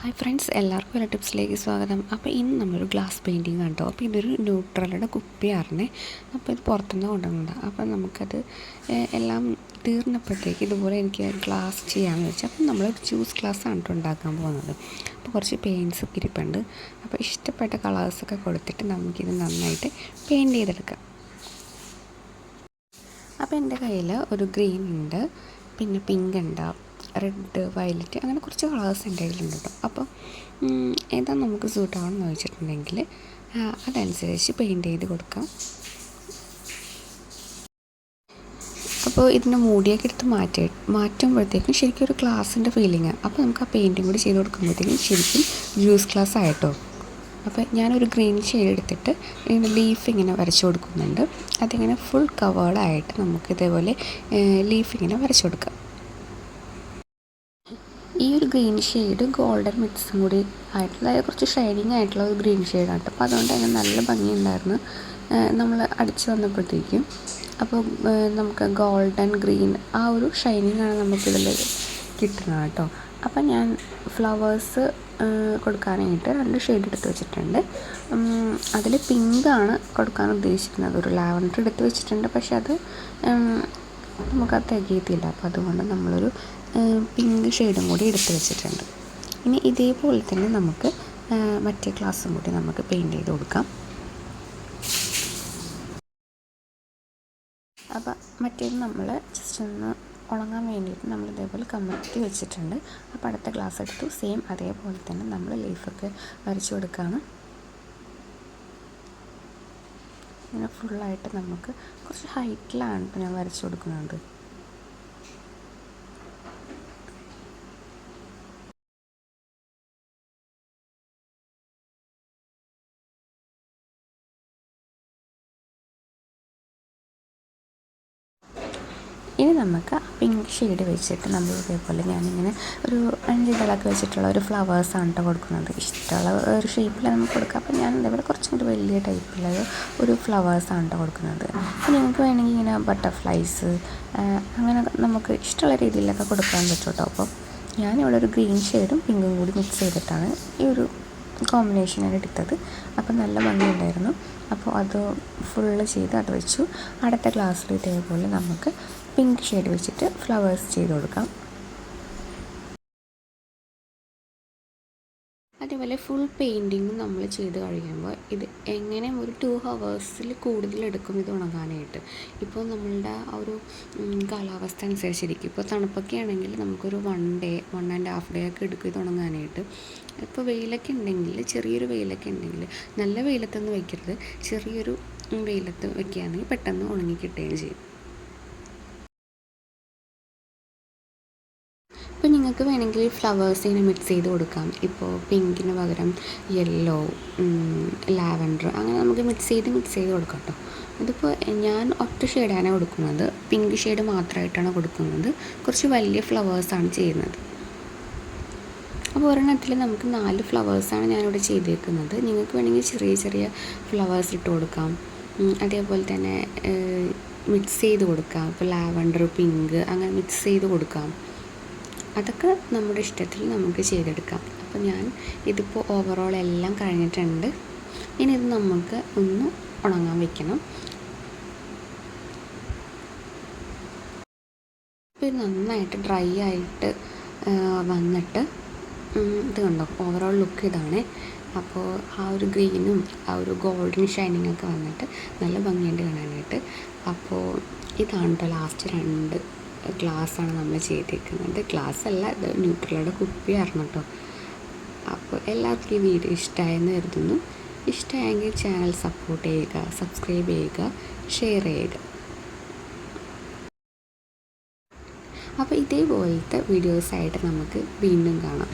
Hi friends എല്ലാവർക്കും എല്ലാ ടിപ്സിലേക്ക് സ്വാഗതം. അപ്പോൾ ഇന്ന് നമ്മളൊരു ഗ്ലാസ് പെയിന്റിങ് കണ്ടോ അപ്പോൾ ഇതൊരു ന്യൂട്രലുടെ കുപ്പിയായിരുന്നേ. അപ്പോൾ ഇത് പുറത്തുനിന്ന് കൊണ്ടുവന്നതാണ് അപ്പോൾ നമുക്കത് എല്ലാം തീർന്നപ്പോഴത്തേക്ക് ഇതുപോലെ എനിക്ക് ഗ്ലാസ് ചെയ്യാമെന്ന് വെച്ചാൽ അപ്പം നമ്മൾ ജ്യൂസ് ഗ്ലാസ് ആണ് ഉണ്ടാക്കാൻ പോകുന്നത്. അപ്പോൾ കുറച്ച് പെയിന്റ്സ് ഇരിപ്പുണ്ട്. അപ്പോൾ ഇഷ്ടപ്പെട്ട കളേഴ്സൊക്കെ കൊടുത്തിട്ട് നമുക്കിത് നന്നായിട്ട് പെയിന്റ് ചെയ്തെടുക്കാം. അപ്പോൾ എന്റെ കയ്യിൽ ഒരു ഗ്രീൻ ഉണ്ട്. പിന്നെ പിങ്ക് ഉണ്ട്. റെഡ് വയലറ്റ് അങ്ങനെ കുറച്ച് കളേഴ്സ് എന്റെ കയ്യിലുണ്ട് കേട്ടോ അപ്പോൾ ഏതാ നമുക്ക് സൂട്ട് ആവണം ചോദിച്ചിട്ടുണ്ടെങ്കിൽ അതനുസരിച്ച് പെയിന്റ് ചെയ്ത് കൊടുക്കാം. അപ്പോൾ ഇതിന്റെ മൂടിയൊക്കെ എടുത്ത് മാറ്റി മാറ്റുമ്പോഴത്തേക്കും ശരിക്കും ഒരു ഗ്ലാസിന്റെ ഫീലിംഗ് അപ്പോൾ നമുക്ക് ആ പെയിന്റും കൂടി ചെയ്ത് കൊടുക്കുമ്പോഴത്തേക്കും ശരിക്കും ജ്യൂസ് ഗ്ലാസ് ആയിട്ടോ. അപ്പോൾ ഞാനൊരു ഗ്രീൻ ഷെയ്ഡ് എടുത്തിട്ട് ഇങ്ങനെ ലീഫ് ഇങ്ങനെ വരച്ചു കൊടുക്കുന്നുണ്ട്. അതിങ്ങനെ ഫുൾ കവേർഡായിട്ട് നമുക്ക് ഇതേപോലെ ലീഫ് ഇങ്ങനെ വരച്ചു കൊടുക്കാം. ഈ ഒരു ഗ്രീൻ ഷെയ്ഡ് ഗോൾഡൻ മിക്സും കൂടി ആയിട്ടുള്ള കുറച്ച് ഷൈനിങ് ആയിട്ടുള്ള ഒരു ഗ്രീൻ ഷെയ്ഡാണ് അപ്പോൾ അതുകൊണ്ട് തന്നെ നല്ല ഭംഗിയുണ്ടായിരുന്നു. നമ്മൾ അടിച്ച് വന്നപ്പോഴത്തേക്കും അപ്പോൾ നമുക്ക് ഗോൾഡൻ ഗ്രീൻ ആ ഒരു ഷൈനിങ് ആണ് നമുക്കിതിൽ കിട്ടുന്നത് കേട്ടോ. അപ്പം ഞാൻ ഫ്ലവേഴ്സ് കൊടുക്കാനായിട്ട് രണ്ട് ഷെയ്ഡ് എടുത്ത് വെച്ചിട്ടുണ്ട്. അതിൽ ആണ് കൊടുക്കാൻ ഉദ്ദേശിക്കുന്നത്. ഒരു ലാവൻഡർ എടുത്ത് വെച്ചിട്ടുണ്ട്. പക്ഷെ അത് നമുക്കത് തികയത്തില്ല. അപ്പോൾ അതുകൊണ്ട് നമ്മളൊരു പിങ്ക് ഷെയ്ഡും കൂടി എടുത്തു വെച്ചിട്ടുണ്ട്. ഇനി ഇതേപോലെ തന്നെ നമുക്ക് മറ്റേ ഗ്ലാസ്സും കൂടി നമുക്ക് പെയിന്റ് ചെയ്ത് കൊടുക്കാം. അപ്പോൾ മറ്റേത് നമ്മൾ ജസ്റ്റ് ഒന്ന് ഉണങ്ങാൻ വേണ്ടിയിട്ട് നമ്മൾ ഇതേപോലെ കമഴ്ത്തി വെച്ചിട്ടുണ്ട്. അപ്പോൾ അടുത്ത ഗ്ലാസ് എടുത്തു. സെയിം അതേപോലെ തന്നെ നമ്മൾ ലീഫൊക്കെ വരച്ചു കൊടുക്കുകയാണ് ഇങ്ങനെ ഫുള്ളായിട്ട് നമുക്ക് കുറച്ച് ഹൈറ്റിലാണ് ഇപ്പോൾ ഞാൻ വരച്ചു കൊടുക്കുന്നത്. ഇനി നമുക്ക് പിങ്ക് ഷെയ്ഡ് വെച്ചിട്ട് നമ്മൾ ഇതേപോലെ ഞാനിങ്ങനെ ഒരു അഞ്ച് ഇതളൊക്കെ വെച്ചിട്ടുള്ള ഒരു ഫ്ലവേഴ്സാണ് കേട്ടോ കൊടുക്കുന്നത്. ഇഷ്ടമുള്ള ഒരു ഷേപ്പിൽ നമുക്ക് കൊടുക്കാം. അപ്പോൾ ഞാൻ ഇതേപോലെ കുറച്ചും കൂടി വലിയ ടൈപ്പിലുള്ള ഒരു ഫ്ലവേഴ്സാണ് കേട്ടോ കൊടുക്കുന്നത്. അപ്പോൾ നിങ്ങൾക്ക് വേണമെങ്കിൽ ഇങ്ങനെ ബട്ടർഫ്ലൈസ് അങ്ങനെ നമുക്ക് ഇഷ്ടമുള്ള രീതിയിലൊക്കെ കൊടുക്കാൻ പറ്റും കേട്ടോ അപ്പോൾ ഞാനിവിടെ ഒരു ഗ്രീൻ ഷെയ്ഡും പിങ്കും കൂടി മിക്സ് ചെയ്തിട്ടാണ് ഈ ഒരു കോമ്പിനേഷനാണ് എടുത്തത് അപ്പോൾ നല്ല ഭംഗിയുണ്ടായിരുന്നു. അപ്പോൾ അത് ഫുള്ള് ചെയ്ത് അത് വെച്ചു. അടുത്ത ഗ്ലാസ്സിൽ ഇതേപോലെ നമുക്ക് പിങ്ക് ഷെയ്ഡ് വെച്ചിട്ട് ഫ്ലവേഴ്സ് ചെയ്ത് കൊടുക്കാം. അതേപോലെ ഫുൾ പെയിന്റിങ് നമ്മൾ ചെയ്ത് കഴിയുമ്പോൾ ഇത് എങ്ങനെ ഒരു ടു ഹവേഴ്സിൽ കൂടുതൽ എടുക്കും ഇത് ഉണങ്ങാനായിട്ട്. ഇപ്പോൾ നമ്മളുടെ ആ ഒരു കാലാവസ്ഥ അനുസരിച്ചിരിക്കും. ഇപ്പോൾ തണുപ്പൊക്കെ ആണെങ്കിൽ നമുക്കൊരു one day one and half day ഒക്കെ എടുക്കും ഇത് ഉണങ്ങാനായിട്ട്. ഇപ്പോൾ വെയിലൊക്കെ ഉണ്ടെങ്കിൽ ചെറിയൊരു വെയിലൊക്കെ ഉണ്ടെങ്കിൽ നല്ല വെയിലത്തൊന്നും വയ്ക്കരുത്. ചെറിയൊരു വെയിലത്ത് വയ്ക്കുകയാണെങ്കിൽ പെട്ടെന്ന് ഉണങ്ങി കിട്ടുകയും ചെയ്യും. നിങ്ങൾക്ക് വേണമെങ്കിൽ ഫ്ലവേഴ്സ് ഇങ്ങനെ മിക്സ് ചെയ്ത് കൊടുക്കാം. ഇപ്പോൾ പിങ്കിന് പകരം യെല്ലോ ലാവൻഡർ അങ്ങനെ നമുക്ക് മിക്സ് ചെയ്ത് മിക്സ് ചെയ്ത് കൊടുക്കാം കേട്ടോ ഇതിപ്പോൾ ഞാൻ ഒറ്റ ഷെയ്ഡാണ് കൊടുക്കുന്നത്. പിങ്ക് ഷെയ്ഡ് മാത്രമായിട്ടാണ് കൊടുക്കുന്നത്. കുറച്ച് വലിയ ഫ്ലവേഴ്സാണ് ചെയ്യുന്നത്. അപ്പോൾ ഒരെണ്ണത്തിൽ നമുക്ക് നാല് ഫ്ലവേഴ്സാണ് ഞാനിവിടെ ചെയ്തേക്കുന്നത്. നിങ്ങൾക്ക് വേണമെങ്കിൽ ചെറിയ ചെറിയ ഫ്ലവേഴ്സ് ഇട്ട് കൊടുക്കാം. അതേപോലെ തന്നെ മിക്സ് ചെയ്ത് കൊടുക്കാം. ഇപ്പോൾ ലാവൻഡർ പിങ്ക് അങ്ങനെ മിക്സ് ചെയ്ത് കൊടുക്കാം. അതൊക്കെ നമ്മുടെ ഇഷ്ടത്തിൽ നമുക്ക് ചെയ്തെടുക്കാം. അപ്പോൾ ഞാൻ ഇതിപ്പോൾ ഓവറോൾ എല്ലാം കഴിഞ്ഞിട്ടുണ്ട്. ഇനി ഇത് നമുക്ക് ഒന്ന് ഉണങ്ങാൻ വെക്കണം. ഇത് നന്നായിട്ട് ഡ്രൈ ആയിട്ട് വന്നിട്ട് ഇത് കണ്ടോ? ഓവറോൾ ലുക്ക് ഇതാണ്. അപ്പോൾ ആ ഒരു ഗ്രീനും ആ ഒരു ഗോൾഡൻ ഷൈനിങ് ഒക്കെ വന്നിട്ട് നല്ല ഭംഗിയുണ്ട് കാണാനായിട്ട്. അപ്പോൾ ഇതാണ് കേട്ടോ ലാസ്റ്റ് രണ്ട് ഗ്ലാസ്സാണ് നമ്മൾ ചെയ്തേക്കുന്നത്. ഗ്ലാസ് അല്ല ഇത് ന്യൂട്രലയുടെ കുപ്പിയായിരുന്നു കേട്ടോ. അപ്പോൾ എല്ലാവർക്കും ഈ വീഡിയോ ഇഷ്ടമായെന്ന് കരുതുന്നു. ഇഷ്ടമായെങ്കിൽ ചാനൽ സപ്പോർട്ട് ചെയ്യുക സബ്സ്ക്രൈബ് ചെയ്യുക ഷെയർ ചെയ്യുക. അപ്പോൾ ഇതേപോലത്തെ വീഡിയോസായിട്ട് നമുക്ക് വീണ്ടും കാണാം.